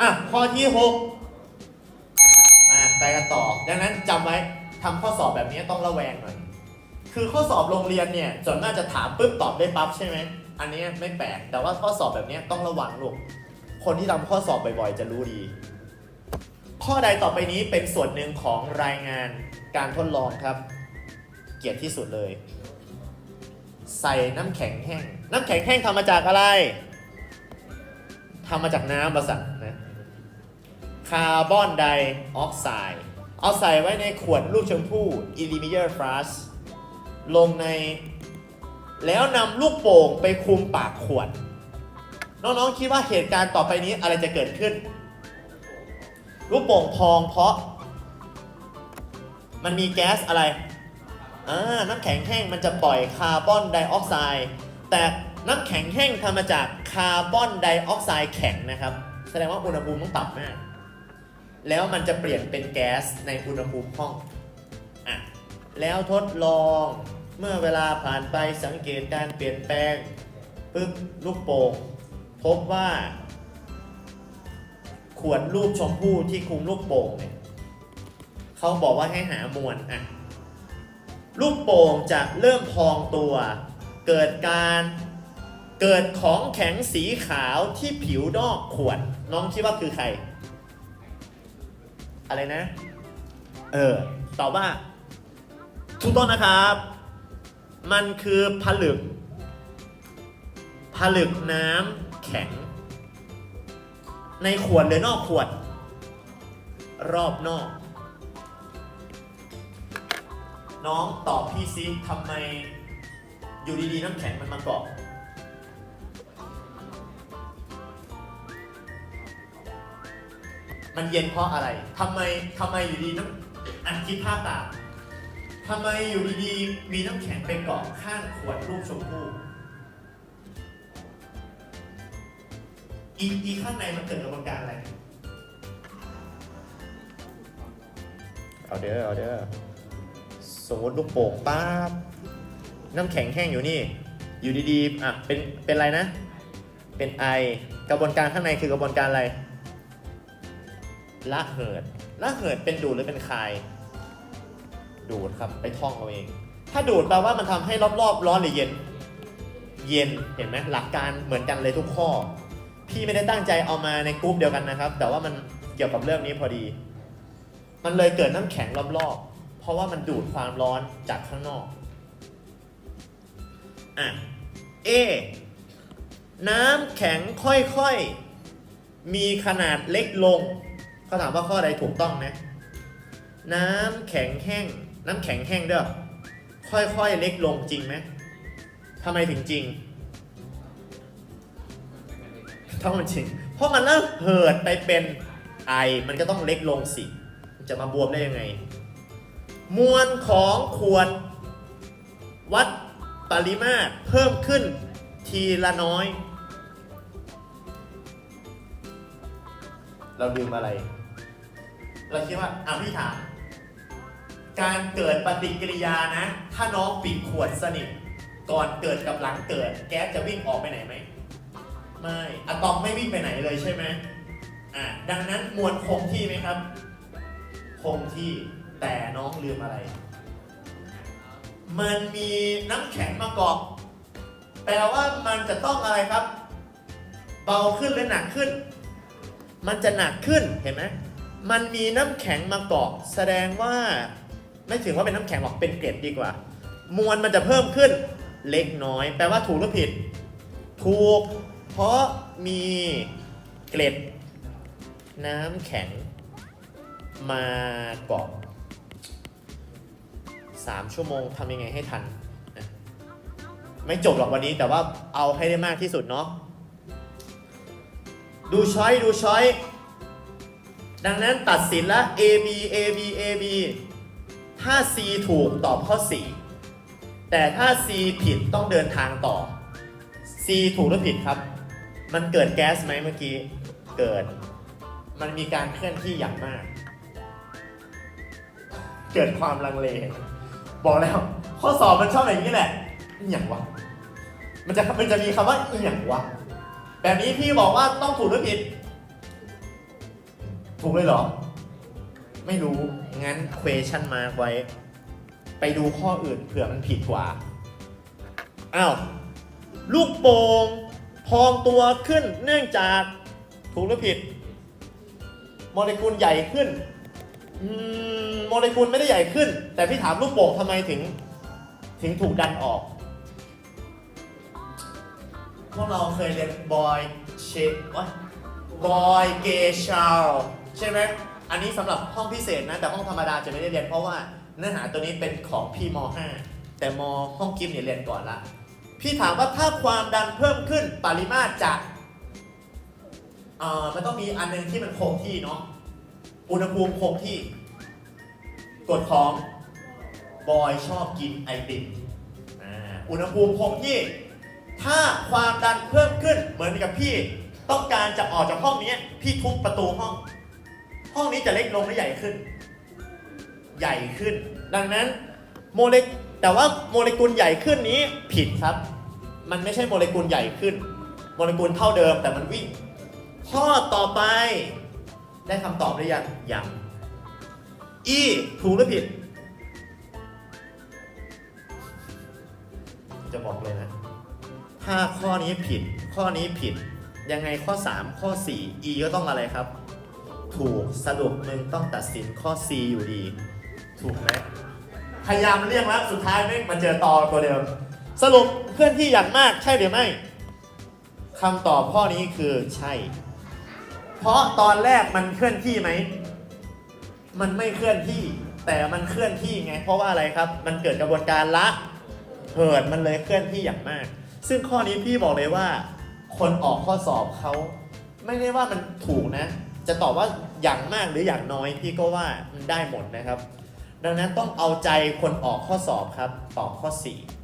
อะข้อที่หกอะไปกันต่อ ดังนั้นจำไว้ทำข้อสอบแบบนี้ต้องระแวงหน่อย คือข้อสอบโรงเรียนเนี่ยส่วนมากจะถามปุ๊บตอบได้ปั๊บใช่ไหม อันนี้ไม่แปลก แต่ว่าข้อสอบแบบนี้ต้องระวังลูก คนที่ทำข้อสอบบ่อยๆ จะรู้ดี ข้อใดต่อไปนี้เป็นส่วนหนึ่งของรายงานการทดลองครับ เกลียดที่สุดเลย ใส่น้ำแข็งแห้ง น้ำแข็งแห้งทำมาจากอะไร ทำมาจากน้ำประสัน คาร์บอนไดออกไซด์เอาใส่ไว้ในขวดลูกชมพู่อิลิมิเยอร์ฟลัสลงใน แล้วนำลูกโป่งไปคลุมปากขวด น้องๆคิดว่าเหตุการณ์ต่อไปนี้อะไรจะเกิดขึ้น ลูกโป่งพองเพราะ มันมีแก๊สอะไรอ่าน้ำแข็งแห้งมันจะปล่อยคาร์บอนไดออกไซด์แต่น้ำแข็งแห้งทำมาจากคาร์บอนไดออกไซด์แข็งนะครับ แสดงว่าอุณหภูมิต้องต่ำมาก แล้วมันจะเปลี่ยนเป็นแก๊สในอุณหภูมิห้องอะแล้วทดลองเมื่อเวลาผ่านไปสังเกตการเปลี่ยนแปลงปึ๊บลูกโป่งพบว่า ขวดรูปชมพู่ที่คุมลูกโป่งเนี่ยเขาบอกว่าให้หามวลอะลูกโป่งจะเริ่มพองตัว เกิดการเกิดของแข็งสีขาวที่ผิวนอกขวด น้องคิดว่าคือใคร อะไรนะ เออ ตอบว่า ถูกต้องนะครับ มันคือผลึก ผลึกน้ำแข็ง ในขวดหรือนอกขวด รอบนอก น้องตอบพี่ซิทำไมอยู่ดีๆน้ำแข็งมันมาเกาะ มันเย็นเพราะอะไร ทำไมทำไมอยู่ดีน้ำอันคิดภาพตามทำไมอยู่ดีๆ มีน้ำแข็งไปเกาะข้างขวดรูปชมพู่อีอีข้างในมันเกิดกระบวนการอะไร เอาเด้อเอาเด้อสมมติลูกโป่งป๊าบน้ำแข็งแห้งอยู่นี่ อยู่ดีๆอะเป็นเป็นอะไรนะ เป็นไอกระบวนการข้างในคือกระบวนการอะไร ละเหิดละเหิดเป็นดูดหรือเป็นคาย ดูดครับไปท่องเอาเอง ถ้าดูดแปลว่ามันทำให้รอบๆ ร้อนหรือเย็น เย็นเห็นไหมหลักการเหมือนกันเลยทุกข้อ พี่ไม่ได้ตั้งใจเอามาในกรุ๊ปเดียวกันนะครับ แต่ว่ามันเกี่ยวกับเรื่องนี้พอดี มันเลยเกิดน้ำแข็งรอบๆ เพราะว่ามันดูดความร้อนจากข้างนอกอะ A น้ำแข็งค่อยๆ มีขนาดเล็กลง เขาถามว่าข้อใดถูกต้องนะ น้ำแข็งแห้ง น้ำแข็งแห้งเด้อค่อยๆเล็กลงจริงไหมทำไมถึงจริงถ้ามันจริง เพราะมันเริ่มเหิดไปเป็นไอ มันก็ต้องเล็กลงสิ จะมาบวมได้ยังไง มวลของขวดวัดปริมาตรเพิ่มขึ้นทีละน้อย เราลืมอะไร เราคิดว่าอะพี่ถาม การเกิดปฏิกิริยานะ ถ้าน้องปิดขวดสนิท ก่อนเกิดกับหลังเกิด แก๊สจะวิ่งออกไปไหนไหม ไม่อะตอมไม่วิ่งไปไหนเลยใช่ไหมอะดังนั้นมวลคงที่ไหมครับ คงที่แต่น้องลืมอะไร มันมีน้ำแข็งมาเกาะแปลว่ามันจะต้องอะไรครับ เบาขึ้นหรือหนักขึ้น มันจะหนักขึ้นเห็นไหม มันมีน้ำแข็งมาเกาะแสดงว่า ไม่ถึงว่าเป็นน้ำแข็งหรอกเป็นเกล็ดดีกว่า มวลมันจะเพิ่มขึ้นเล็กน้อย แปลว่าถูกหรือผิด ถูก เพราะมีเกล็ด น้ำแข็ง มาเกาะสามชั่วโมงทำยังไงให้ทัน ไม่จบหรอกวันนี้แต่ว่าเอาให้ได้มากที่สุดเนาะดูช้อยดูช้อย ดังนั้นตัดสินละ A B A B A B ถ้า C ถูกตอบข้อ 4 แต่ถ้า C ผิดต้องเดินทางต่อ C ถูกหรือผิดครับ มันเกิดแก๊สไหมเมื่อกี้ เกิด มันมีการเคลื่อนที่อย่างมาก เกิดความลังเล บอกแล้ว ข้อสอบมันชอบอย่างนี้แหละอย่างวะ มันจะมันจะมีคำว่าอย่างวะ แบบนี้พี่บอกว่าต้องถูกหรือผิด ถูกเลยเหรอ ไม่รู้ งั้น question mark ไว้ ไปดูข้ออื่นเผื่อมันผิดกว่า อ้าว ลูกโป่งพองตัวขึ้นเนื่องจากถูกหรือผิด โมเลกุลใหญ่ขึ้นโมเลกุลไม่ได้ใหญ่ขึ้น แต่พี่ถามลูกโป่งทำไมถึง ถึงถูกดันออก พวกเราเคยเรียนบอยเชฟบอยเกชาล ใช่ไหมอันนี้สำหรับห้องพิเศษนะ แต่ห้องธรรมดาจะไม่ได้เรียนเพราะว่าเนื้อหาตัวนี้เป็นของพี่ม .5 แต่มห้องกิฟเนี่ยเรียนก่อนละ พี่ถามว่าถ้าความดันเพิ่มขึ้นปริมาตรจะเอ่อมันต้องมีอันหนึงที่มันคงที่เนาะอุณหภูมิคงที่ กฎของบอยชอบกินไอติมอ่าอุณหภูมิคงที่ ถ้าความดันเพิ่มขึ้นเหมือนกับพี่ ต้องการจะออกจากห้องนี้ พี่ทุบประตูห้อง ห้องนี้จะเล็กลงหรือใหญ่ขึ้น ใหญ่ขึ้น ดังนั้นโมเลกแต่ว่าโมเลกุลใหญ่ขึ้นนี้ผิดครับ มันไม่ใช่โมเลกุลใหญ่ขึ้น โมเลกุลเท่าเดิมแต่มันวิ่ง ข้อต่อไป ได้คำตอบหรือยังยังอีถูกหรือผิด จะบอกเลยนะ ถ้าข้อนี้ผิด ข้อนี้ผิด ยังไงข้อ 3 ข้อ 4 E ก็ต้องอะไรครับ ถูกสรุปมึงต้องตัดสินข้อ C อยู่ดี ถูกไหมพยายามเรียกแล้วสุดท้ายไม่มาเจอตอตัวเดิม สรุปเคลื่อนที่อย่างมากใช่หรือไม่คำตอบข้อนี้คือใช่ เพราะตอนแรกมันเคลื่อนที่ไหม มันไม่เคลื่อนที่ แต่มันเคลื่อนที่ไง เพราะว่าอะไรครับ มันเกิดกระบวนการละเหิดมันเลยเคลื่อนที่อย่างมาก ซึ่งข้อนี้พี่บอกเลยว่า คนออกข้อสอบเขาไม่ได้ว่ามันถูกนะ จะตอบว่าอย่างมากหรืออย่างน้อยพี่ก็ว่าได้หมดนะครับ ดังนั้นต้องเอาใจคนออกข้อสอบครับ ตอบข้อ 4